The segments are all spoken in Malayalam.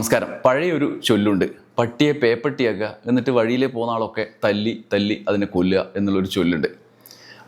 നമസ്കാരം. പഴയൊരു ചൊല്ലുണ്ട്. പട്ടിയെ പേപ്പട്ടിയാക്കുക എന്നിട്ട് വഴിയിലെ പോകുന്ന ആളൊക്കെ തല്ലി തല്ലി അതിനെ കൊല്ലുക എന്നുള്ളൊരു ചൊല്ലുണ്ട്.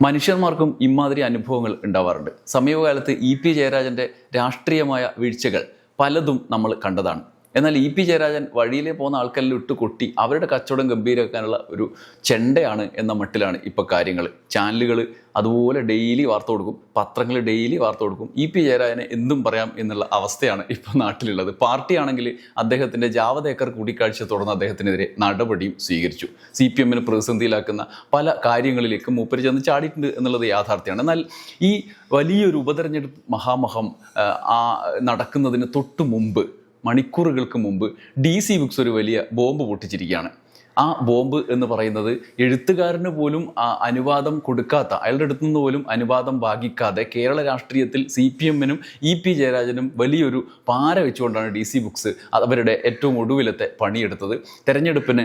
മനുഷ്യന്മാർക്കും ഇമാതിരി അനുഭവങ്ങൾ ഉണ്ടാവാറുണ്ട്. സമീപകാലത്ത് ഇ പി ജയരാജന്റെ രാഷ്ട്രീയമായ വീഴ്ചകൾ പലതും നമ്മൾ കണ്ടതാണ്. എന്നാൽ ഇ പി ജയരാജൻ വഴിയിലെ പോകുന്ന ആൾക്കാരിൽ ഇട്ട് കൊട്ടി. അവരുടെ കച്ചവടം ഗംഭീരമാക്കാനുള്ള ഒരു ചെണ്ടയാണ് എന്ന മട്ടിലാണ് ഇപ്പോൾ കാര്യങ്ങൾ ചാനലുകൾ അതുപോലെ ഡെയിലി വാർത്ത കൊടുക്കും. പത്രങ്ങൾ ഡെയിലി വാർത്ത കൊടുക്കും. ഇ പി ജയരാജനെ എന്തും പറയാം എന്നുള്ള അവസ്ഥയാണ് ഇപ്പോൾ നാട്ടിലുള്ളത്. പാർട്ടിയാണെങ്കിൽ അദ്ദേഹത്തിന്റെ ജാവദേക്കർ കൂടിക്കാഴ്ച തുടർന്ന് അദ്ദേഹത്തിനെതിരെ നടപടിയും സ്വീകരിച്ചു. സി പി എമ്മിന് പ്രതിസന്ധിയിലാക്കുന്ന പല കാര്യങ്ങളിലേക്ക് മൂപ്പര് ചെന്ന് ചാടിയിട്ടുണ്ട് എന്നുള്ളത് യാഥാർത്ഥ്യമാണ്. എന്നാൽ ഈ വലിയൊരു ഉപതെരഞ്ഞെടുപ്പ് മഹാമഹം നടക്കുന്നതിന് തൊട്ടു മുമ്പ് മണിക്കൂറുകൾക്ക് മുമ്പ് ഡി സി ബുക്സ് ഒരു വലിയ ബോംബ് പൊട്ടിച്ചിരിക്കുകയാണ്. ആ ബോംബ് എന്ന് പറയുന്നത് എഴുത്തുകാരന് പോലും അനുവാദം കൊടുക്കാത്ത അയാളുടെ അടുത്തു നിന്ന് പോലും അനുവാദം ഭാഗിക്കാതെ കേരള രാഷ്ട്രീയത്തിൽ സി പി എമ്മിനും ഇ പി ജയരാജനും വലിയൊരു പാര വെച്ചുകൊണ്ടാണ് ഡി സി ബുക്സ് അവരുടെ ഏറ്റവും ഒടുവിലത്തെ പണിയെടുത്തത്. തെരഞ്ഞെടുപ്പിന്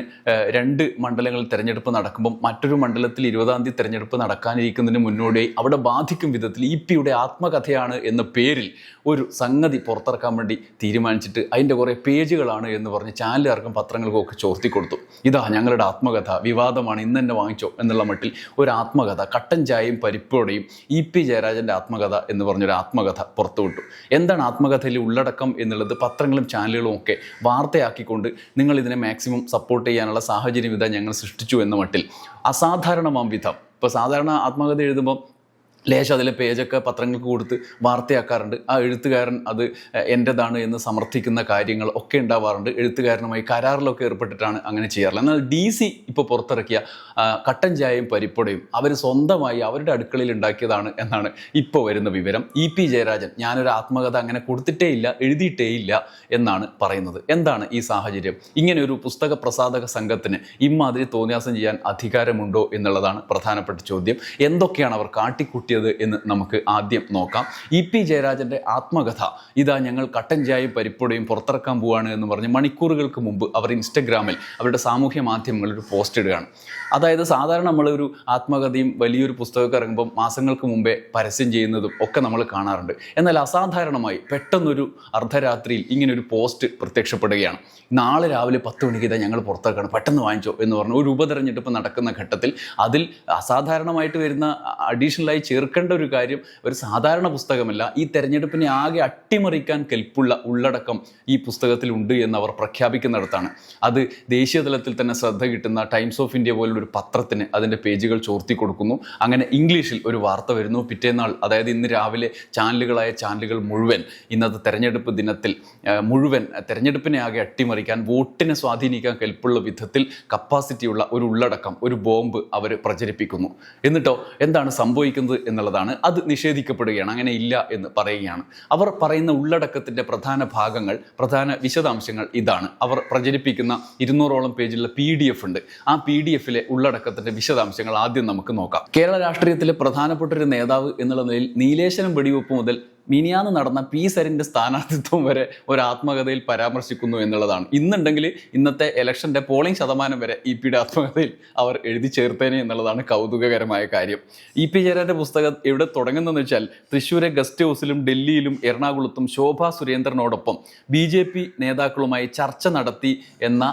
രണ്ട് മണ്ഡലങ്ങളിൽ തെരഞ്ഞെടുപ്പ് നടക്കുമ്പം മറ്റൊരു മണ്ഡലത്തിൽ ഇരുപതാം തീയതി തെരഞ്ഞെടുപ്പ് നടക്കാനിരിക്കുന്നതിന് മുന്നോടിയായി അവിടെ ബാധിക്കും വിധത്തിൽ ഇ പിയുടെ ആത്മകഥയാണ് എന്ന പേരിൽ ഒരു സംഗതി പുറത്തിറക്കാൻ വേണ്ടി തീരുമാനിച്ചിട്ട് അതിന്റെ കുറേ പേജുകളാണ് എന്ന് പറഞ്ഞ് ചാനലുകാർക്കും പത്രങ്ങൾക്കും ഒക്കെ ചോർത്തി കൊടുത്തു ഇതാ ഞങ്ങളുടെ ആത്മകഥ വിവാദമാണ് ഇന്ന് തന്നെ വാങ്ങിച്ചോ എന്നുള്ള മട്ടിൽ ഒരു ആത്മകഥ കട്ടൻ ചായയും പരിപ്പോടെയും ഇ പി ജയരാജന്റെ ആത്മകഥ എന്ന് പറഞ്ഞൊരു ആത്മകഥ പുറത്തുവിട്ടു എന്താണ് ആത്മകഥയിലെ ഉള്ളടക്കം എന്നുള്ളത്? പത്രങ്ങളും ചാനലുകളും ഒക്കെ വാർത്തയാക്കിക്കൊണ്ട് നിങ്ങൾ ഇതിനെ മാക്സിമം സപ്പോർട്ട് ചെയ്യാനുള്ള സാഹചര്യം ഇതാ ഞങ്ങൾ സൃഷ്ടിച്ചു എന്ന മട്ടിൽ. അസാധാരണമാം വിധം. ഇപ്പോൾ സാധാരണ ആത്മകഥ എഴുതുമ്പോൾ ലേശം അതിലെ പേജൊക്കെ പത്രങ്ങൾക്ക് കൊടുത്ത് വാർത്തയാക്കാറുണ്ട്. ആ എഴുത്തുകാരൻ അത് എന്റെതാണ് എന്ന് സമർത്ഥിക്കുന്ന കാര്യങ്ങൾ ഒക്കെ ഉണ്ടാവാറുണ്ട്. എഴുത്തുകാരനുമായി കരാറിലൊക്കെ ഏർപ്പെട്ടിട്ടാണ് അങ്ങനെ ചെയ്യാറുള്ളത്. എന്നാൽ ഡി സി ഇപ്പോൾ പുറത്തിറക്കിയ കട്ടൻ ചായയും പരിപ്പടയും അവർ സ്വന്തമായി അവരുടെ അടുക്കളയിൽ ഉണ്ടാക്കിയതാണ് എന്നാണ് ഇപ്പോൾ വരുന്ന വിവരം. ഇ പി ജയരാജൻ ഞാനൊരു ആത്മകഥ അങ്ങനെ കൊടുത്തിട്ടേ ഇല്ല എഴുതിയിട്ടേ ഇല്ല എന്നാണ് പറയുന്നത്. എന്താണ് ഈ സാഹചര്യം? ഇങ്ങനെ ഒരു പുസ്തക പ്രസാധക സംഘത്തിന് ഇമാതിരി തോന്നിയാസം ചെയ്യാൻ അധികാരമുണ്ടോ എന്നുള്ളതാണ് പ്രധാനപ്പെട്ട ചോദ്യം. എന്തൊക്കെയാണ് അവർ കാട്ടിക്കൂട്ടിയത് എന്ന് നമുക്ക് ആദ്യം നോക്കാം. ഇ പി ജയരാജന്റെ ആത്മകഥ. ഇതാ ഞങ്ങൾ കട്ടൻ ചായയും പരിപ്പുടയും പുറത്തിറക്കാൻ പോവുകയാണ് എന്ന് പറഞ്ഞ് മണിക്കൂറുകൾക്ക് മുമ്പ് അവർ ഇൻസ്റ്റഗ്രാമിൽ അവരുടെ സാമൂഹ്യ മാധ്യമങ്ങളിൽ ഒരു പോസ്റ്റ് ഇടുകയാണ്. അതായത് സാധാരണ നമ്മളൊരു ആത്മകഥയും വലിയൊരു പുസ്തകമൊക്കെ ഇറങ്ങുമ്പോൾ മാസങ്ങൾക്ക് മുമ്പേ പരസ്യം ചെയ്യുന്നതും ഒക്കെ നമ്മൾ കാണാറുണ്ട്. എന്നാൽ അസാധാരണമായി പെട്ടെന്നൊരു അർദ്ധരാത്രിയിൽ ഇങ്ങനെ ഒരു പോസ്റ്റ് പ്രത്യക്ഷപ്പെടുകയാണ്. നാളെ രാവിലെ പത്ത് മണിക്ക് ഇതാ ഞങ്ങൾ പുറത്തിറക്കണം പെട്ടെന്ന് വാങ്ങിച്ചോ എന്ന് പറഞ്ഞു ഒരു ഉപതെരഞ്ഞെടുപ്പ് നടക്കുന്ന ഘട്ടത്തിൽ അതിൽ അസാധാരണമായിട്ട് വരുന്ന അഡീഷണലായി ചേർക്കേണ്ട ഒരു കാര്യം ഒരു സാധാരണ പുസ്തകമല്ല. ഈ തെരഞ്ഞെടുപ്പിനെ ആകെ അട്ടിമറിക്കാൻ കെൽപ്പുള്ള ഉള്ളടക്കം ഈ പുസ്തകത്തിലുണ്ട് എന്നവർ പ്രഖ്യാപിക്കുന്നിടത്താണ്. അത് ദേശീയ തലത്തിൽ തന്നെ ശ്രദ്ധ കിട്ടുന്ന ടൈംസ് ഓഫ് ഇന്ത്യ പോലുള്ള ഒരു പത്രത്തിന് അതിന്റെ പേജുകൾ ചോർത്തി കൊടുക്കുന്നു. അങ്ങനെ ഇംഗ്ലീഷിൽ ഒരു വാർത്ത വരുന്നു. പിറ്റേന്നാൾ അതായത് ഇന്ന് രാവിലെ ചാനലുകളായ ചാനലുകൾ മുഴുവൻ ഇന്നത്തെ തെരഞ്ഞെടുപ്പ് ദിനത്തിൽ മുഴുവൻ തെരഞ്ഞെടുപ്പിനെ ആകെ അട്ടിമറിക്കാൻ വോട്ടിനെ സ്വാധീനിക്കാൻ കെൽപ്പുള്ള വിധത്തിൽ കപ്പാസിറ്റിയുള്ള ഒരു ഉള്ളടക്കം ഒരു ബോംബ് അവർ പ്രചരിപ്പിക്കുന്നു. എന്നിട്ടോ എന്താണ് സംഭവിക്കുന്നത് എന്നുള്ളതാണ് അത് നിഷേധിക്കപ്പെടുകയാണ്. അങ്ങനെ ഇല്ല എന്ന് പറയുകയാണ്. അവർ പറയുന്ന ഉള്ളടക്കത്തിന്റെ പ്രധാന ഭാഗങ്ങൾ പ്രധാന വിശദാംശങ്ങൾ ഇതാണ്. അവർ പ്രചരിപ്പിക്കുന്ന ഇരുന്നൂറോളം പേജിലുള്ള പി ഡി എഫ് ഉണ്ട്. ആ പി ഡി എഫിലെ ഉള്ളടക്കത്തിന്റെ വിശദാംശങ്ങൾ ആദ്യം നമുക്ക് നോക്കാം. കേരള രാഷ്ട്രീയത്തിലെ പ്രധാനപ്പെട്ട ഒരു നേതാവ് എന്നുള്ള നിലയിൽ നീലേശനം വെടിവെപ്പ് മുതൽ മിനിയാന്ന് നടന്ന പി സരിന്റെ സ്ഥാനാർത്ഥിത്വം വരെ ഒരു ആത്മകഥയിൽ പരാമർശിക്കുന്നു എന്നുള്ളതാണ്. ഇന്നുണ്ടെങ്കിൽ ഇന്നത്തെ ഇലക്ഷന്റെ പോളിംഗ് ശതമാനം വരെ ഇ പിയുടെ ആത്മകഥയിൽ അവർ എഴുതി ചേർത്തേനെ എന്നുള്ളതാണ് കൗതുകകരമായ കാര്യം. ഇ പി ജയരാജന്റെ പുസ്തകം എവിടെ തുടങ്ങുന്നതെന്ന് വെച്ചാൽ തൃശ്ശൂരെ ഗസ്റ്റ് ഹൗസിലും ഡൽഹിയിലും എറണാകുളത്തും ശോഭ സുരേന്ദ്രനോടൊപ്പം ബി ജെ പി നേതാക്കളുമായി ചർച്ച നടത്തി എന്ന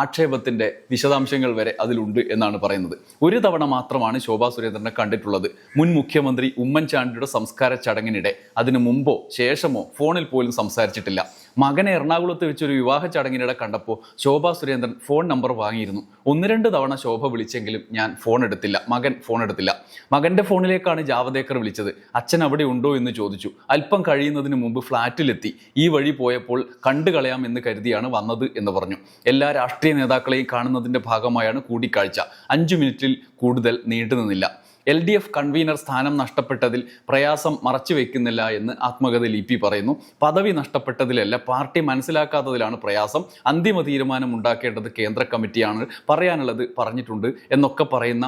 ആക്ഷേപത്തിന്റെ വിശദാംശങ്ങൾ വരെ അതിലുണ്ട് എന്നാണ് പറയുന്നത്. ഒരു തവണ മാത്രമാണ് ശോഭാ സുരേന്ദ്രനെ കണ്ടിട്ടുള്ളത്. മുൻ മുഖ്യമന്ത്രി ഉമ്മൻചാണ്ടിയുടെ സംസ്കാര ചടങ്ങിനിടെ. അതിനു മുമ്പോ ശേഷമോ ഫോണിൽ പോലും സംസാരിച്ചിട്ടില്ല. മകനെ എറണാകുളത്ത് വെച്ചൊരു വിവാഹ ചടങ്ങിനിടെ കണ്ടപ്പോൾ ശോഭ സുരേന്ദ്രൻ ഫോൺ നമ്പർ വാങ്ങിയിരുന്നു. ഒന്ന് രണ്ട് തവണ ശോഭ വിളിച്ചെങ്കിലും ഞാൻ ഫോൺ എടുത്തില്ല. മകൻ ഫോൺ എടുത്തില്ല. മകന്റെ ഫോണിലേക്കാണ് ജാവദേക്കർ വിളിച്ചത്. അച്ഛൻ അവിടെ ഉണ്ടോ എന്ന് ചോദിച്ചു. അല്പം കഴിയുന്നതിന് മുമ്പ് ഫ്ലാറ്റിലെത്തി. ഈ വഴി പോയപ്പോൾ കണ്ടു കളയാം എന്ന് കരുതിയാണ് വന്നത് എന്ന് പറഞ്ഞു. എല്ലാ രാഷ്ട്രീയ നേതാക്കളെയും കാണുന്നതിന്റെ ഭാഗമായാണ് കൂടിക്കാഴ്ച. അഞ്ചു മിനിറ്റിൽ കൂടുതൽ നീണ്ടു നിന്നില്ല എൽ ഡി എഫ് കൺവീനർ സ്ഥാനം നഷ്ടപ്പെട്ടതിൽ പ്രയാസം മറച്ചു വെക്കുന്നില്ല എന്ന് ആത്മകഥ ഇ പി പറയുന്നു. പദവി നഷ്ടപ്പെട്ടതിലല്ല പാർട്ടി മനസ്സിലാക്കാത്തതിലാണ് പ്രയാസം. അന്തിമ തീരുമാനം ഉണ്ടാക്കേണ്ടത് കേന്ദ്ര കമ്മിറ്റിയാണ് പറയാനുള്ളത് പറഞ്ഞിട്ടുണ്ട് എന്നൊക്കെ പറയുന്ന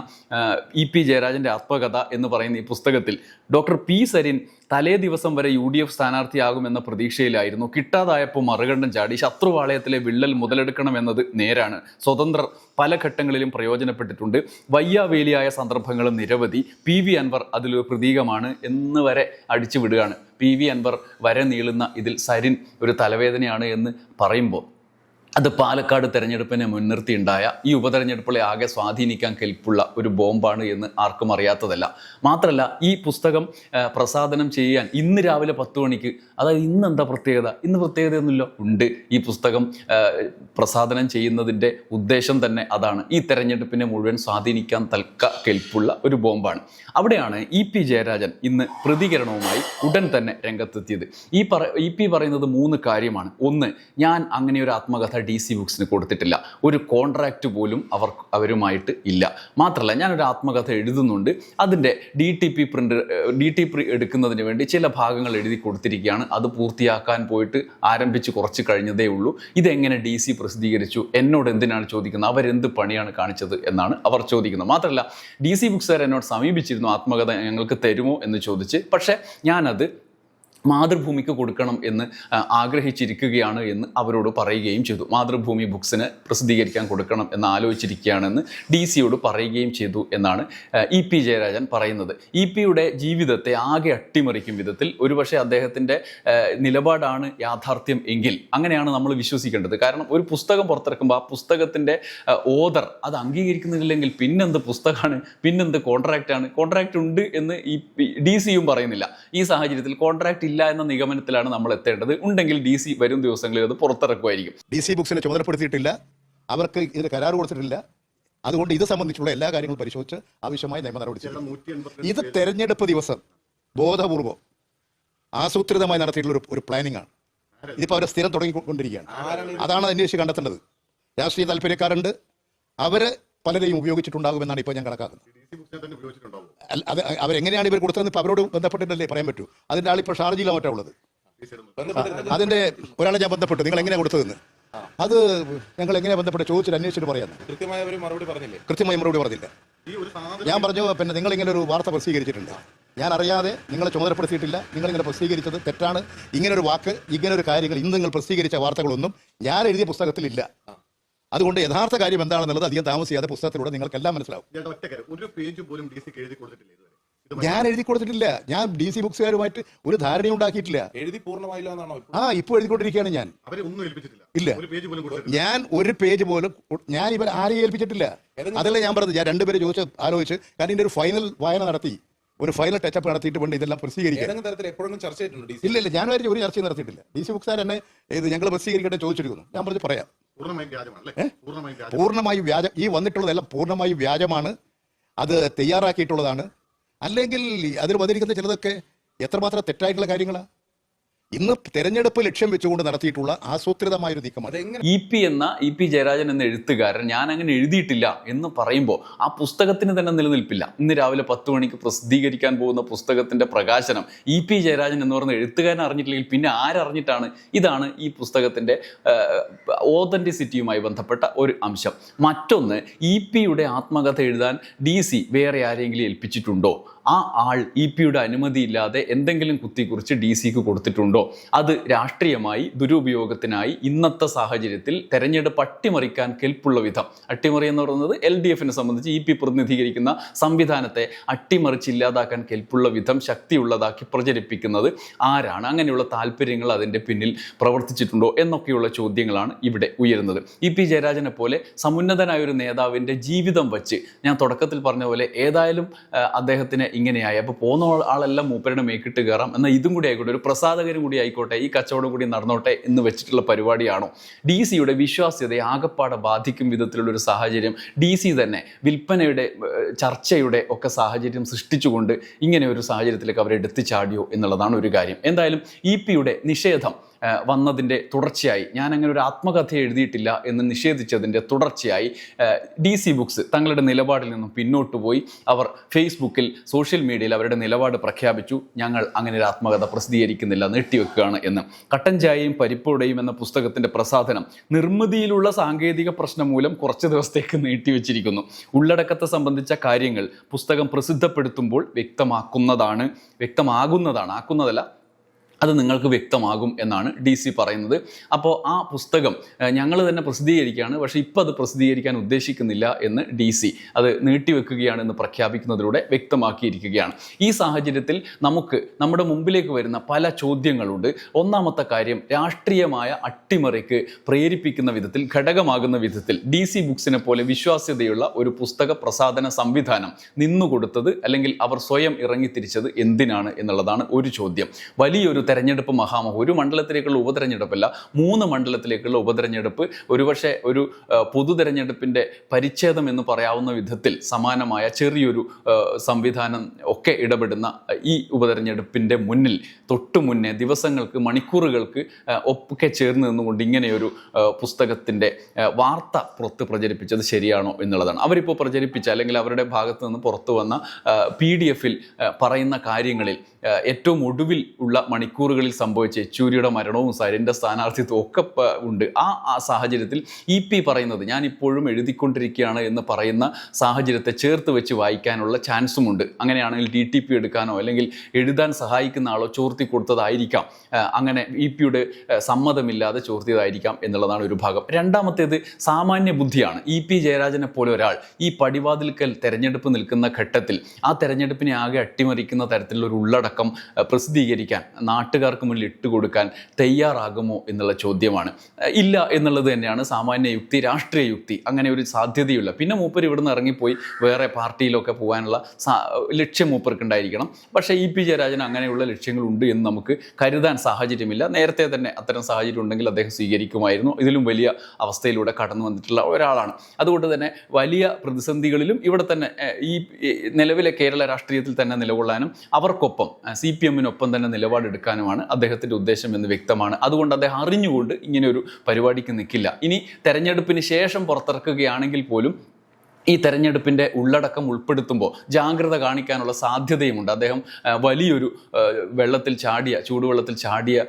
ഇ പി ജയരാജന്റെ ആത്മകഥ എന്ന് പറയുന്ന ഈ പുസ്തകത്തിൽ ഡോക്ടർ പി സരിൻ തലേ ദിവസം വരെ യു ഡി എഫ് സ്ഥാനാർത്ഥിയാകുമെന്ന പ്രതീക്ഷയിലായിരുന്നു. കിട്ടാതായപ്പോൾ മറുകണ്ഠം ചാടി ശത്രുവാളയത്തിലെ വിള്ളൽ മുതലെടുക്കണമെന്നത് നേരാണ്. സ്വതന്ത്രർ പല ഘട്ടങ്ങളിലും പ്രയോജനപ്പെട്ടിട്ടുണ്ട്. വയ്യാവേലിയായ സന്ദർഭങ്ങളും നിരവധി പി വി അൻവർ അതിലൊരു പ്രതീകമാണ് എന്ന് വരെ അടിച്ചു വിടുകയാണ്. പി വി അൻവർ വരെ നീളുന്ന ഇതിൽ സരിൻ ഒരു തലവേദനയാണ് എന്ന് പറയുമ്പോൾ അത് പാലക്കാട് തെരഞ്ഞെടുപ്പിനെ മുൻനിർത്തിയുണ്ടായ ഈ ഉപതെരഞ്ഞെടുപ്പിലെ ആകെ സ്വാധീനിക്കാൻ കെൽപ്പുള്ള ഒരു ബോംബാണ് എന്ന് ആർക്കും അറിയാത്തതല്ല. മാത്രമല്ല ഈ പുസ്തകം പ്രസാദനം ചെയ്യാൻ ഇന്ന് രാവിലെ പത്ത് മണിക്ക് അതായത് ഇന്ന് എന്താ പ്രത്യേകത? ഇന്ന് പ്രത്യേകതയൊന്നുമില്ല. ഉണ്ട്. ഈ പുസ്തകം പ്രസാദനം ചെയ്യുന്നതിന്റെ ഉദ്ദേശം തന്നെ അതാണ്. ഈ തെരഞ്ഞെടുപ്പിനെ മുഴുവൻ സ്വാധീനിക്കാൻ തൽക്ക കെൽപ്പുള്ള ഒരു ബോംബാണ്. അവിടെയാണ് ഇ പി ജയരാജൻ ഇന്ന് പ്രതികരണവുമായി ഉടൻ തന്നെ രംഗത്തെത്തിയത്. ഈ പറ ഇ പി പറയുന്നത് മൂന്ന് കാര്യമാണ്. ഒന്ന് ഞാൻ അങ്ങനെ ഒരു ആത്മകഥ ഡി സി ബുക്സിന് കൊടുത്തിട്ടില്ല. ഒരു കോൺട്രാക്റ്റ് പോലും അവർ അവരുമായിട്ട് ഇല്ല. മാത്രമല്ല ഞാനൊരു ആത്മകഥ എഴുതുന്നുണ്ട്. അതിന്റെ D T P print D T P എടുക്കുന്നതിന് വേണ്ടി ചില ഭാഗങ്ങൾ എഴുതി കൊടുത്തിരിക്കുകയാണ്. അത് പൂർത്തിയാക്കാൻ പോയിട്ട് ആരംഭിച്ച് കുറച്ച് കഴിഞ്ഞതേ ഉള്ളൂ. ഇതെങ്ങനെ ഡി സി പ്രസിദ്ധീകരിച്ചു? എന്നോട് എന്തിനാണ് ചോദിക്കുന്നത്? അവരെന്ത് പണിയാണ് കാണിച്ചത് എന്നാണ് അവർ ചോദിക്കുന്നത്. മാത്രമല്ല ഡി സി ബുക്സുകാർ എന്നോട് സമീപിച്ചിരുന്നു ആത്മകഥ ഞങ്ങൾക്ക് തരുമോ എന്ന് ചോദിച്ച്. പക്ഷേ ഞാനത് മാതൃഭൂമിക്ക് കൊടുക്കണം എന്ന് ആഗ്രഹിച്ചിരിക്കുകയാണ് എന്ന് അവരോട് പറയുകയും ചെയ്തു. മാതൃഭൂമി ബുക്സിന് പ്രസിദ്ധീകരിക്കാൻ കൊടുക്കണം എന്ന് ആലോചിച്ചിരിക്കുകയാണെന്ന് ഡി സിയോട് പറയുകയും ചെയ്തു എന്നാണ് ഇ പി ജയരാജൻ പറയുന്നത്. ഇ പിയുടെ ജീവിതത്തെ ആകെ അട്ടിമറിക്കും വിധത്തിൽ ഒരുപക്ഷെ അദ്ദേഹത്തിന്റെ നിലപാടാണ് യാഥാർത്ഥ്യം എങ്കിൽ അങ്ങനെയാണ് നമ്മൾ വിശ്വസിക്കേണ്ടത്. കാരണം ഒരു പുസ്തകം പുറത്തിറക്കുമ്പോൾ ആ പുസ്തകത്തിന്റെ ഓദർ അത് അംഗീകരിക്കുന്നില്ലെങ്കിൽ പിന്നെന്ത് പുസ്തകമാണ് പിന്നെന്ത് കോൺട്രാക്റ്റാണ്? കോൺട്രാക്റ്റ് ഉണ്ട് എന്ന് ഈ ഡി സിയും പറയുന്നില്ല. ഈ സാഹചര്യത്തിൽ കോൺട്രാക്റ്റ് ഇല്ല എന്ന നിഗമനത്തിലാണ് നമ്മൾ എത്തേണ്ടത്. ഉണ്ടെങ്കിൽ ഡി സി വരും ദിവസങ്ങളിൽ അത് പുറത്തിറക്കുമായിരിക്കും. D C ബുക്സിനെ ചുമതലപ്പെടുത്തിയിട്ടില്ല. അവർക്ക് ഇതിന് കരാർ കൊടുത്തിട്ടില്ല. അതുകൊണ്ട് ഇത് സംബന്ധിച്ചുള്ള എല്ലാ കാര്യങ്ങളും പരിശോധിച്ച് ആവശ്യമായ നിയമ നടപടി ഇത് തെരഞ്ഞെടുപ്പ് ദിവസം ബോധപൂർവം ആസൂത്രിതമായി നടത്തിയിട്ടുള്ള ഒരു പ്ലാനിംഗ് ആണ്. ഇതിപ്പോൾ അവരെ സ്ഥിരം തുടങ്ങിക്കൊണ്ടിരിക്കുകയാണ്. അതാണ് അന്വേഷിച്ച് കണ്ടെത്തേണ്ടത്. രാഷ്ട്രീയ താല്പര്യക്കാരുണ്ട്. അവർ പലരെയും ഉപയോഗിച്ചിട്ടുണ്ടാകുമെന്നാണ് ഇപ്പോൾ ഞാൻ കണക്കാക്കുന്നത്. അല്ല, അത് അവരെങ്ങനെയാണ് ഇവർ കൊടുത്തതെന്ന് ഇപ്പൊ അവരോട് ബന്ധപ്പെട്ടിട്ടല്ലേ പറയാൻ പറ്റൂ? അതിന്റെ ആളിപ്പോൾ ഷാർജിയിലോ മറ്റോ ഉള്ളത്. അതിന്റെ ഒരാളെ ഞാൻ ബന്ധപ്പെട്ടു. നിങ്ങൾ എങ്ങനെയാണ് കൊടുത്തതെന്ന്? അത് ഞങ്ങൾ എങ്ങനെയാ ബന്ധപ്പെട്ട് ചോദിച്ചിട്ട് അന്വേഷിച്ചിട്ട് പറയാം കൃത്യമായ ഒരു മറുപടി പറഞ്ഞില്ല? കൃത്യമായി മറുപടി പറഞ്ഞില്ല. ഞാൻ പറഞ്ഞു പിന്നെ നിങ്ങൾ ഇങ്ങനെ ഒരു വാർത്ത പ്രസിദ്ധീകരിച്ചിട്ടുണ്ട്. ഞാൻ അറിയാതെ നിങ്ങളെ ചുമതലപ്പെടുത്തിയിട്ടില്ല. നിങ്ങൾ ഇങ്ങനെ പ്രസിദ്ധീകരിച്ചത് തെറ്റാണ്. ഇങ്ങനെ ഒരു വാക്ക് ഇങ്ങനെ ഒരു കാര്യങ്ങൾ ഇന്ന് നിങ്ങൾ പ്രസിദ്ധീകരിച്ച വാർത്തകളൊന്നും ഞാൻ എഴുതിയ പുസ്തകത്തിലില്ല. അതുകൊണ്ട് യഥാർത്ഥ കാര്യം എന്താണെന്നുള്ളത് അധികം താമസിയാതെ പുസ്തകത്തിലൂടെ നിങ്ങൾക്കെല്ലാം മനസ്സിലാവും. ഒരു പേജ് പോലും ഡി സിക്ക് എഴുതി കൊടുത്തിട്ടില്ല ഞാൻ എഴുതി കൊടുത്തിട്ടില്ല. ഞാൻ ഡി സി ബുക്സുകാരുമായിട്ട് ഒരു ധാരണ ഉണ്ടാക്കിയിട്ടില്ല. എഴുതി പൂർണമായില്ല എന്നാണോ ആ ഇപ്പോൾ എഴുതിക്കൊണ്ടിരിക്കുകയാണ് ഞാൻ. അവരെ ഒന്നും ഏൽപ്പിച്ചിട്ടില്ല. ഇല്ല. ഒരു പേജ് പോലും കൊടുത്തിട്ടില്ല. ഞാൻ ഒരു പേജ് പോലും ഞാൻ ഇവർ ആരെയും ഏൽപ്പിച്ചിട്ടില്ല. അതല്ല ഞാൻ പറഞ്ഞത്. ഞാൻ രണ്ടുപേരെ ചോദിച്ച് ആലോചിച്ച് കാരണം ഇതിന്റെ ഒരു ഫൈനൽ വായന നടത്തി. ഒരു ഫൈനൽ ടച്ചപ്പ് നടത്തിയിട്ട് വേണ്ട ഇതെല്ലാം പ്രസിദ്ധീകരിക്കാൻ. ഇല്ല ഇല്ല ഞാൻ ഒരു ചർച്ചയും നടത്തിയിട്ടില്ല. ഡി സി ബുക്സാർ എന്നെ ഇത് ഞങ്ങൾ പ്രസിദ്ധീകരിക്കട്ടെ ചോദിച്ചിരിക്കുന്നു. ഞാൻ പറഞ്ഞു പറയാം. പൂർണമായും വ്യാജം. ഈ വന്നിട്ടുള്ളതെല്ലാം പൂർണമായും വ്യാജമാണ്. അത് തയ്യാറാക്കിയിട്ടുള്ളതാണ്. അല്ലെങ്കിൽ അതിൽ വന്നിരിക്കുന്ന ചിലതൊക്കെ എത്രമാത്രം തെറ്റായിട്ടുള്ള കാര്യങ്ങളാണ് ഇന്ന് തെരഞ്ഞെടുപ്പ് ലക്ഷ്യം വെച്ചുകൊണ്ട് നടത്തിയിട്ടുള്ള ആസൂത്രിതമായൊരു നീക്കമാണ്. നീക്കം ഇ പി എന്ന ഇ പി ജയരാജൻ എന്ന എഴുത്തുകാരൻ ഞാൻ അങ്ങനെ എഴുതിയിട്ടില്ല എന്ന് പറയുമ്പോൾ ആ പുസ്തകത്തിന് തന്നെ നിലനിൽപ്പില്ല. ഇന്ന് രാവിലെ പത്ത് മണിക്ക് പ്രസിദ്ധീകരിക്കാൻ പോകുന്ന പുസ്തകത്തിന്റെ പ്രകാശനം ഇ പി ജയരാജൻ എന്ന് പറയുന്ന എഴുത്തുകാരൻ അറിഞ്ഞിട്ടില്ലെങ്കിൽ പിന്നെ ആരറിഞ്ഞിട്ടാണ് ഇതാണ് ഈ പുസ്തകത്തിന്റെ ഓതന്റിസിറ്റിയുമായി ബന്ധപ്പെട്ട ഒരു അംശം. മറ്റൊന്ന് ഇ പിയുടെ ആത്മകഥ എഴുതാൻ ഡി സി വേറെ ആരെങ്കിലും ഏൽപ്പിച്ചിട്ടുണ്ടോ? ആ ആൾ ഇ പിയുടെ അനുമതിയില്ലാതെ എന്തെങ്കിലും കുത്തിക്കുറിച്ച് ഡി സിക്ക് കൊടുത്തിട്ടുണ്ടോ? അത് രാഷ്ട്രീയമായി ദുരുപയോഗത്തിനായി ഇന്നത്തെ സാഹചര്യത്തിൽ തെരഞ്ഞെടുപ്പ് അട്ടിമറിക്കാൻ കെൽപ്പുള്ള വിധം. അട്ടിമറി എന്ന് പറയുന്നത് എൽ ഡി എഫിനെ സംബന്ധിച്ച് ഇ പി പ്രതിനിധീകരിക്കുന്ന സംവിധാനത്തെ അട്ടിമറിച്ച് ഇല്ലാതാക്കാൻ കെൽപ്പുള്ള വിധം ശക്തിയുള്ളതാക്കി പ്രചരിപ്പിക്കുന്നത് ആരാണ്? അങ്ങനെയുള്ള താല്പര്യങ്ങൾ അതിന്റെ പിന്നിൽ പ്രവർത്തിച്ചിട്ടുണ്ടോ? എന്നൊക്കെയുള്ള ചോദ്യങ്ങളാണ് ഇവിടെ ഉയരുന്നത്. ഇ പി ജയരാജനെ പോലെ സമുന്നതനായ ഒരു നേതാവിന്റെ ജീവിതം വച്ച് ഞാൻ തുടക്കത്തിൽ പറഞ്ഞ പോലെ ഏതായാലും അദ്ദേഹത്തിന് ഇങ്ങനെയായി. അപ്പോൾ പോകുന്ന ആളെല്ലാം മൂപ്പരുടെ മേക്കിട്ട് കയറാം എന്നാൽ ഇതും കൂടി ആയിക്കോട്ടെ ഒരു പ്രസാദകരും കൂടി ആയിക്കോട്ടെ ഈ കച്ചവടം കൂടി നടന്നോട്ടെ എന്ന് വെച്ചിട്ടുള്ള പരിപാടിയാണോ? ഡി സിയുടെ വിശ്വാസ്യതയെ ആകപ്പാടെ ബാധിക്കും വിധത്തിലുള്ള ഒരു സാഹചര്യം ഡി സി തന്നെ വിൽപ്പനയുടെ ചർച്ചയുടെ ഒക്കെ സാഹചര്യം സൃഷ്ടിച്ചുകൊണ്ട് ഇങ്ങനെ ഒരു സാഹചര്യത്തിലേക്ക് അവരെ എടുത്തു ചാടിയോ എന്നുള്ളതാണ് ഒരു കാര്യം. എന്തായാലും ഇ പിയുടെ നിഷേധം വന്നതിന്റെ തുടർച്ചയായി. ഞാൻ അങ്ങനെ ഒരു ആത്മകഥ എഴുതിയിട്ടില്ല എന്ന് നിഷേധിച്ചതിന്റെ തുടർച്ചയായി ഡി സി ബുക്സ് തങ്ങളുടെ നിലപാടിൽ നിന്നും പിന്നോട്ട് പോയി. അവർ ഫേസ്ബുക്കിൽ സോഷ്യൽ മീഡിയയിൽ അവരുടെ നിലപാട് പ്രഖ്യാപിച്ചു. ഞങ്ങൾ അങ്ങനെ ഒരു ആത്മകഥ പ്രസിദ്ധീകരിക്കുന്നില്ല നീട്ടിവെക്കുകയാണ് എന്ന്. കട്ടൻ ചായയും പരിപ്പുടയും എന്ന പുസ്തകത്തിന്റെ പ്രസാധനം നിർമ്മിതിയിലുള്ള സാങ്കേതിക പ്രശ്നം മൂലം കുറച്ച് ദിവസത്തേക്ക് നീട്ടിവെച്ചിരിക്കുന്നു. ഉള്ളടക്കത്തെ സംബന്ധിച്ച കാര്യങ്ങൾ പുസ്തകം പ്രസിദ്ധപ്പെടുത്തുമ്പോൾ വ്യക്തമാക്കുന്നതാണ് വ്യക്തമാകുന്നതാണ് ആക്കുന്നതല്ല അത് നിങ്ങൾക്ക് വ്യക്തമാകും എന്നാണ് ഡി സി പറയുന്നത്. അപ്പോൾ ആ പുസ്തകം ഞങ്ങൾ തന്നെ പ്രസിദ്ധീകരിക്കുകയാണ് പക്ഷേ ഇപ്പോൾ അത് പ്രസിദ്ധീകരിക്കാൻ ഉദ്ദേശിക്കുന്നില്ല എന്ന് ഡി സി അത് നീട്ടിവെക്കുകയാണ് എന്ന് പ്രഖ്യാപിക്കുന്നതിലൂടെ വ്യക്തമാക്കിയിരിക്കുകയാണ്. ഈ സാഹചര്യത്തിൽ നമുക്ക് നമ്മുടെ മുമ്പിലേക്ക് വരുന്ന പല ചോദ്യങ്ങളുണ്ട്. ഒന്നാമത്തെ കാര്യം രാഷ്ട്രീയമായ അട്ടിമറിക്ക് പ്രേരിപ്പിക്കുന്ന വിധത്തിൽ ഘടകമാകുന്ന വിധത്തിൽ ഡി സി ബുക്സിനെ പോലെ വിശ്വാസ്യതയുള്ള ഒരു പുസ്തക പ്രസാധന സംവിധാനം നിന്നുകൊടുത്തത് അല്ലെങ്കിൽ അവർ സ്വയം ഇറങ്ങിത്തിരിച്ചത് എന്തിനാണ് എന്നുള്ളതാണ് ഒരു ചോദ്യം. വലിയൊരു തെരഞ്ഞെടുപ്പ് മഹാമഹം ഒരു മണ്ഡലത്തിലേക്കുള്ള ഉപതെരഞ്ഞെടുപ്പല്ല മൂന്ന് മണ്ഡലത്തിലേക്കുള്ള ഉപതെരഞ്ഞെടുപ്പ് ഒരുപക്ഷെ ഒരു പൊതു തെരഞ്ഞെടുപ്പിന്റെ പരിച്ഛേദം എന്ന് പറയാവുന്ന വിധത്തിൽ സമാനമായ ചെറിയൊരു സംവിധാനം ഒക്കെ ഇടപെടുന്ന ഈ ഉപതെരഞ്ഞെടുപ്പിന്റെ മുന്നിൽ തൊട്ടു മുന്നേ ദിവസങ്ങൾക്ക് മണിക്കൂറുകൾക്ക് ഒക്കെ ചേർന്ന് നിന്നുകൊണ്ട് ഇങ്ങനെയൊരു പുസ്തകത്തിന്റെ വാർത്ത പുറത്ത് പ്രചരിപ്പിച്ചത് ശരിയാണോ എന്നുള്ളതാണ്. അവരിപ്പോൾ പ്രചരിപ്പിച്ച അല്ലെങ്കിൽ അവരുടെ ഭാഗത്ത് നിന്ന് പുറത്തു വന്ന പി ഡി എഫിൽ പറയുന്ന കാര്യങ്ങളിൽ ഏറ്റവും ഒടുവിൽ ഉള്ള മണിക്കൂറുകളിൽ സംഭവിച്ച യെച്ചൂരിയുടെ മരണവും സരിന്റെ സ്ഥാനാർത്ഥിത്വവും ഒക്കെ ഉണ്ട്. ആ സാഹചര്യത്തിൽ ഇ പി പറയുന്നത് ഞാൻ ഇപ്പോഴും എഴുതിക്കൊണ്ടിരിക്കുകയാണ് എന്ന് പറയുന്ന സാഹചര്യത്തെ ചേർത്ത് വെച്ച് വായിക്കാനുള്ള ചാൻസും ഉണ്ട് അങ്ങനെയാണെങ്കിൽ ഡി ടി പി എടുക്കാനോ അല്ലെങ്കിൽ എഴുതാൻ സഹായിക്കുന്ന ആളോ ചോർത്തി കൊടുത്തതായിരിക്കാം. അങ്ങനെ ഇ പിയുടെ സമ്മതമില്ലാതെ ചോർത്തിയതായിരിക്കാം എന്നുള്ളതാണ് ഒരു ഭാഗം. രണ്ടാമത്തേത് സാമാന്യ ബുദ്ധിയാണ്. ഇ പി ജയരാജനെ പോലെ ഒരാൾ ഈ പടിവാതിൽക്കൽ തെരഞ്ഞെടുപ്പ് നിൽക്കുന്ന ഘട്ടത്തിൽ ആ തെരഞ്ഞെടുപ്പിനെ ആകെ അട്ടിമറിക്കുന്ന തരത്തിലുള്ള ഒരു ഉള്ളടക്കം പ്രസിദ്ധീകരിക്കാൻ നാട്ടുകാർക്ക് മുന്നിൽ ഇട്ടുകൊടുക്കാൻ തയ്യാറാകുമോ എന്നുള്ള ചോദ്യമാണ്. ഇല്ല എന്നുള്ളത് തന്നെയാണ് സാമാന്യ യുക്തി രാഷ്ട്രീയ യുക്തി. അങ്ങനെ ഒരു സാധ്യതയുള്ള പിന്നെ മൂപ്പർ ഇവിടുന്ന് ഇറങ്ങിപ്പോയി വേറെ പാർട്ടിയിലൊക്കെ പോകാനുള്ള ലക്ഷ്യം മൂപ്പർക്ക് ഉണ്ടായിരിക്കണം പക്ഷേ ഇ പി ജയരാജന് അങ്ങനെയുള്ള ലക്ഷ്യങ്ങളുണ്ട് എന്ന് നമുക്ക് കരുതാൻ സാഹചര്യമില്ല. നേരത്തെ തന്നെ അത്തരം സാഹചര്യം ഉണ്ടെങ്കിൽ അദ്ദേഹം സ്വീകരിക്കുമായിരുന്നു. ഇതിലും വലിയ അവസ്ഥയിലൂടെ കടന്നു വന്നിട്ടുള്ള ഒരാളാണ്. അതുകൊണ്ട് തന്നെ വലിയ പ്രതിസന്ധികളിലും ഇവിടെ തന്നെ ഈ നിലവിലെ കേരള രാഷ്ട്രീയത്തിൽ തന്നെ നിലകൊള്ളാനും അവർക്കൊപ്പം സി പി എമ്മിനൊപ്പം തന്നെ നിലപാടെടുക്കാനുമാണ് അദ്ദേഹത്തിന്റെ ഉദ്ദേശം എന്ന് വ്യക്തമാണ്. അതുകൊണ്ട് അദ്ദേഹം അറിഞ്ഞുകൊണ്ട് ഇങ്ങനെ ഒരു പരിപാടിക്ക് നിൽക്കില്ല. ഇനി തെരഞ്ഞെടുപ്പിന് ശേഷം പുറത്തിറക്കുകയാണെങ്കിൽ പോലും ഈ തെരഞ്ഞെടുപ്പിന്റെ ഉള്ളടക്കം ഉൾപ്പെടുത്തുമ്പോൾ ജാഗ്രത കാണിക്കാനുള്ള സാധ്യതയുമുണ്ട്. അദ്ദേഹം വലിയൊരു വെള്ളത്തിൽ ചാടിയ ചൂടുവെള്ളത്തിൽ ചാടിയ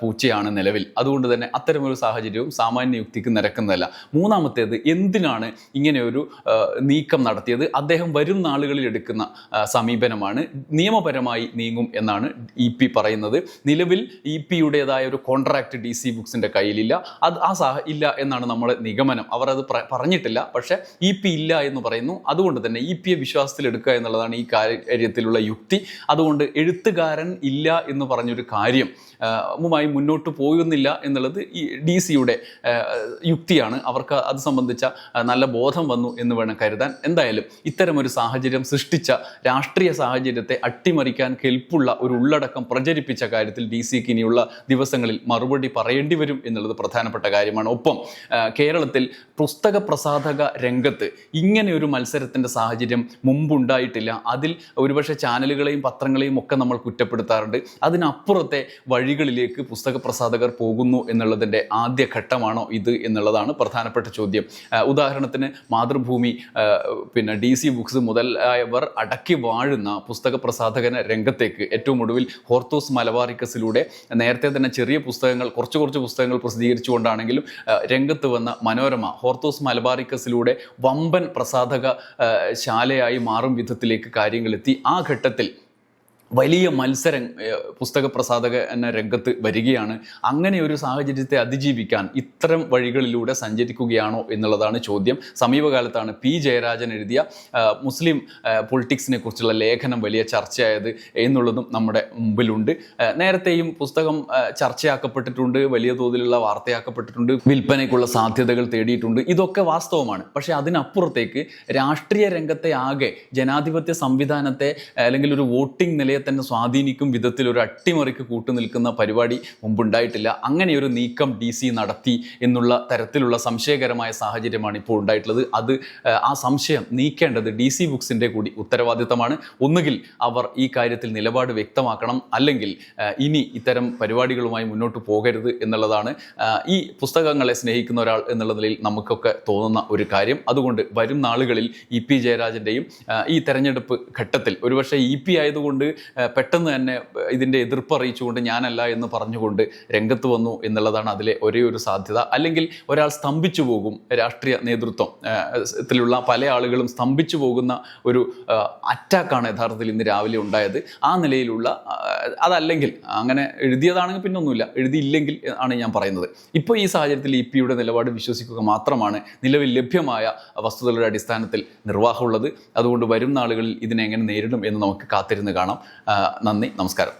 പൂച്ചയാണ് നിലവിൽ. അതുകൊണ്ട് തന്നെ അത്തരമൊരു സാഹചര്യവും സാമാന്യ യുക്തിക്ക് നിരക്കുന്നതല്ല. മൂന്നാമത്തേത് എന്തിനാണ് ഇങ്ങനെയൊരു നീക്കം നടത്തിയത്? അദ്ദേഹം വരും നാളുകളിൽ എടുക്കുന്ന സമീപനമാണ്. നിയമപരമായി നീങ്ങും എന്നാണ് ഇ പി പറയുന്നത്. നിലവിൽ ഇ പിയുടേതായ ഒരു കോൺട്രാക്ട് ഡി സി ബുക്സിന്റെ കയ്യിലില്ല. അത് ആ സാഹ ഇല്ല എന്നാണ് നമ്മുടെ നിഗമനം. അവർ അത് പറഞ്ഞിട്ടില്ല. പക്ഷേ ഇ പി ഇല്ല എന്ന് പറയുന്നു. അതുകൊണ്ട് തന്നെ ഇ പി എ വിശ്വാസത്തിൽ എടുക്കുക എന്നുള്ളതാണ് ഈ കാര്യത്തിലുള്ള യുക്തി. അതുകൊണ്ട് എഴുത്തുകാരൻ ഇല്ല എന്ന് പറഞ്ഞൊരു കാര്യം മായി മുന്നോട്ട് പോകുന്നില്ല എന്നുള്ളത് ഈ ഡി സിയുടെ യുക്തിയാണ്. അവർക്ക് അത് സംബന്ധിച്ച നല്ല ബോധം വന്നു എന്ന് വേണം കരുതാൻ. എന്തായാലും ഇത്തരമൊരു സാഹചര്യം സൃഷ്ടിച്ച രാഷ്ട്രീയ സാഹചര്യത്തെ അട്ടിമറിക്കാൻ കെൽപ്പുള്ള ഒരു ഉള്ളടക്കം പ്രചരിപ്പിച്ച കാര്യത്തിൽ ഡി സിക്ക് ഇനിയുള്ള ദിവസങ്ങളിൽ മറുപടി പറയേണ്ടി വരും എന്നുള്ളത് പ്രധാനപ്പെട്ട കാര്യമാണ്. ഒപ്പം കേരളത്തിൽ പുസ്തക പ്രസാധക രംഗത്ത് ഇങ്ങനെ ഒരു മത്സരത്തിന്റെ സാഹചര്യം മുമ്പുണ്ടായിട്ടില്ല. അതിൽ ഒരുപക്ഷെ ചാനലുകളെയും പത്രങ്ങളെയും ഒക്കെ നമ്മൾ കുറ്റപ്പെടുത്താറുണ്ട്. അതിനപ്പുറത്തെ വഴികളിലേക്ക് പുസ്തക പ്രസാധകർ പോകുന്നു എന്നുള്ളതിന്റെ ആദ്യ ഘട്ടമാണോ ഇത് എന്നുള്ളതാണ് പ്രധാനപ്പെട്ട ചോദ്യം. ഉദാഹരണത്തിന് മാതൃഭൂമി പിന്നെ ഡി സി ബുക്സ് മുതലായവർ അടക്കി വാഴുന്ന പുസ്തക പ്രസാധകന രംഗത്തേക്ക് ഏറ്റവും ഒടുവിൽ ഹോർത്തോസ് മലബാറിക്കസിലൂടെ നേരത്തെ തന്നെ ചെറിയ പുസ്തകങ്ങൾ കുറച്ച് കുറച്ച് പുസ്തകങ്ങൾ പ്രസിദ്ധീകരിച്ചുകൊണ്ടാണെങ്കിലും രംഗത്ത് വന്ന മനോരമ ഹോർത്തോസ് മലബാറിക്കസിലൂടെ വമ്പൻ പ്രസാധക ശാലയായി മാറും വിധത്തിലേക്ക് കാര്യങ്ങളെത്തി ആ ഘട്ടത്തിൽ വലിയ മത്സരം പുസ്തക പ്രസാധക എന്ന രംഗത്ത് വരികയാണ്. അങ്ങനെ ഒരു സാഹചര്യത്തെ അതിജീവിക്കാൻ ഇത്തരം വഴികളിലൂടെ സഞ്ചരിക്കുകയാണോ എന്നുള്ളതാണ് ചോദ്യം. സമീപകാലത്താണ് പി. ജയരാജൻ എഴുതിയ മുസ്ലിം പൊളിറ്റിക്സിനെ കുറിച്ചുള്ള ലേഖനം വലിയ ചർച്ചയായത് എന്നുള്ളതും നമ്മുടെ മുമ്പിലുണ്ട്. നേരത്തെയും പുസ്തകം ചർച്ചയാക്കപ്പെട്ടിട്ടുണ്ട് വലിയ തോതിലുള്ള വാർത്തയാക്കപ്പെട്ടിട്ടുണ്ട് വിൽപ്പനയ്ക്കുള്ള സാധ്യതകൾ തേടിയിട്ടുണ്ട്. ഇതൊക്കെ വാസ്തവമാണ്. പക്ഷേ അതിനപ്പുറത്തേക്ക് രാഷ്ട്രീയ രംഗത്തെ ആകെ ജനാധിപത്യ സംവിധാനത്തെ അല്ലെങ്കിൽ ഒരു വോട്ടിംഗ് നിലയെ തന്നെ സ്വാധീനിക്കും വിധത്തിൽ ഒരു അട്ടിമറിക്ക് കൂട്ടുനിൽക്കുന്ന പരിപാടി മുമ്പുണ്ടായിട്ടില്ല. അങ്ങനെ ഒരു നീക്കം ഡി സി നടത്തി എന്നുള്ള തരത്തിലുള്ള സംശയകരമായ സാഹചര്യമാണ് ഇപ്പോൾ ഉണ്ടായിട്ടുള്ളത്. അത് ആ സംശയം നീക്കേണ്ടത് ഡി സി ബുക്സിന്റെ കൂടി ഉത്തരവാദിത്തമാണ്. ഒന്നുകിൽ അവർ ഈ കാര്യത്തിൽ നിലപാട് വ്യക്തമാക്കണം അല്ലെങ്കിൽ ഇനി ഇത്തരം പരിപാടികളുമായി മുന്നോട്ട് പോകരുത് എന്നുള്ളതാണ് ഈ പുസ്തകങ്ങളെ സ്നേഹിക്കുന്ന ഒരാൾ എന്നുള്ള നിലയിൽ നമുക്കൊക്കെ തോന്നുന്ന ഒരു കാര്യം. അതുകൊണ്ട് വരും നാളുകളിൽ ഇ പി ജയരാജന്റെയും ഈ തെരഞ്ഞെടുപ്പ് ഘട്ടത്തിൽ ഒരുപക്ഷെ ഇ പി ആയതുകൊണ്ട് പെട്ടെന്ന് തന്നെ ഇതിന്റെ എതിർപ്പ് അറിയിച്ചുകൊണ്ട് ഞാനല്ല എന്ന് പറഞ്ഞുകൊണ്ട് രംഗത്ത് വന്നു എന്നുള്ളതാണ് അതിലെ ഒരേ ഒരു സാധ്യത. അല്ലെങ്കിൽ ഒരാൾ സ്തംഭിച്ചു പോകും രാഷ്ട്രീയ നേതൃത്വം ത്തിലുള്ള പല ആളുകളും സ്തംഭിച്ചു പോകുന്ന ഒരു അറ്റാക്കാണ് യഥാർത്ഥത്തിൽ ഇന്ന് രാവിലെ ഉണ്ടായത്. ആ നിലയിലുള്ള അതല്ലെങ്കിൽ അങ്ങനെ എഴുതിയതാണെങ്കിൽ പിന്നൊന്നുമില്ല എഴുതിയില്ലെങ്കിൽ ആണ് ഞാൻ പറയുന്നത്. ഇപ്പോൾ ഈ സാഹചര്യത്തിൽ ഇ പിയുടെ നിലപാട് വിശ്വസിക്കുക മാത്രമാണ് നിലവിൽ ലഭ്യമായ വസ്തുതകളുടെ അടിസ്ഥാനത്തിൽ നിർവാഹമുള്ളത് അതുകൊണ്ട് വരും നാളുകളിൽ ഇതിനെ എങ്ങനെ നേരിടും എന്ന് നമുക്ക് കാത്തിരുന്ന് കാണാം. നന്ദി നമസ്കാരം.